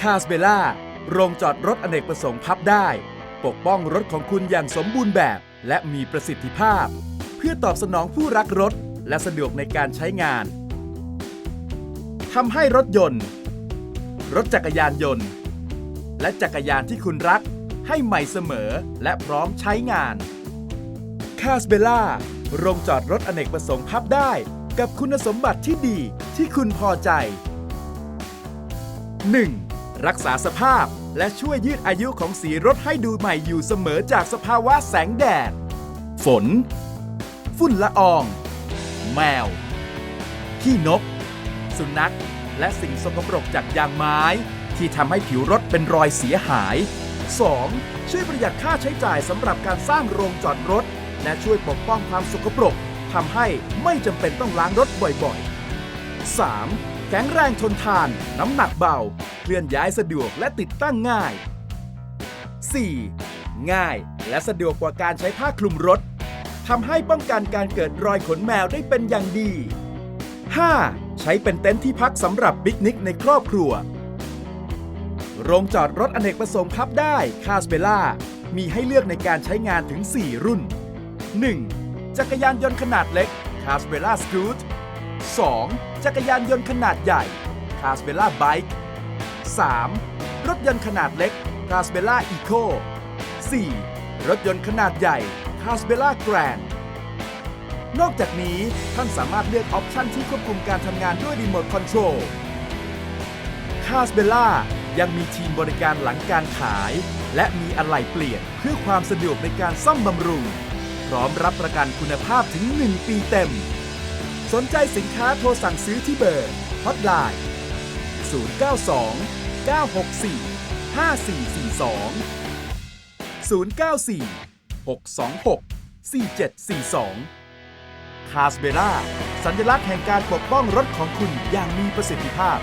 คาสเบล่าโรงจอดรถอเนกประสงค์พับได้ ปกป้องรถของคุณอย่างสมบูรณ์แบบ และมีประสิทธิภาพ เพื่อตอบสนองผู้รักรถ และสะดวกในการใช้งานทำให้รถยนต์ รถจักรยานยนต์ และจักรยานที่คุณรัก ให้ใหม่เสมอและพร้อมใช้งานคาสเบล่าโรงจอดรถอเนกประสงค์พับได้ กับคุณสมบัติที่ดีที่คุณพอใจ 1. รักษาสภาพ และช่วยยืดอายุของสีรถให้ดูใหม่อยู่เสมอจากสภาวะแสงแดด ฝน ฝุ่นละออง แมว ขี้นก สุนัข และสิ่งสกปรกจากยางไม้ ที่ทำให้ผิวรถเป็นรอยเสียหาย 2. ช่วยประหยัดค่าใช้จ่ายสำหรับการสร้างโรงจอดรถ และช่วยปกป้องความสกปรกทำให้ไม่จำเป็นต้องล้างรถบ่อยๆ 3. แข็งแรงทนทาน น้ำหนักเบา เคลื่อนย้ายสะดวกและติดตั้งง่าย 4. ง่ายและสะดวกกว่าการใช้ผ้าคลุมรถทำให้ป้องกันการเกิดรอยขนแมวได้เป็นอย่างดี 5. ใช้เป็นเต็นท์ที่พักสำหรับปิกนิกในครอบครัว โรงจอดรถอเนกประสงค์พับได้คาสเบล่ามีให้เลือกในการใช้งานถึง 4 รุ่น 1. จักรยานยนต์ขนาดเล็ก c a s b e l l a Scoot 2. จักรยานยนต์ขนาดใหญ่ c a s b e l l a Bike 3. รถยนต์ขนาดเล็ก c a s b e l l a Eco 4. รถยนต์ขนาดใหญ่ c a s b e l l a Grand นอกจากนี้ท่านสามารถเลือกออปชันที่ควบคุมการทำงานด้วยรีโมทคอนโทรลคาสเบล่ายังมีทีมบริการหลังการขาย และมีอะไหล่เปลี่ยนเพื่อความสะดวกในการซ่อมบำรุง พร้อมรับประกันคุณภาพถึง 1 ปีเต็ม สนใจสินค้าโทรสั่งซื้อที่เบอร์ฮอตไลน์092 964 5442 094 626 4742 คาสเบล่าสัญลักษณ์แห่งการปกป้องรถของคุณอย่างมีประสิทธิภาพ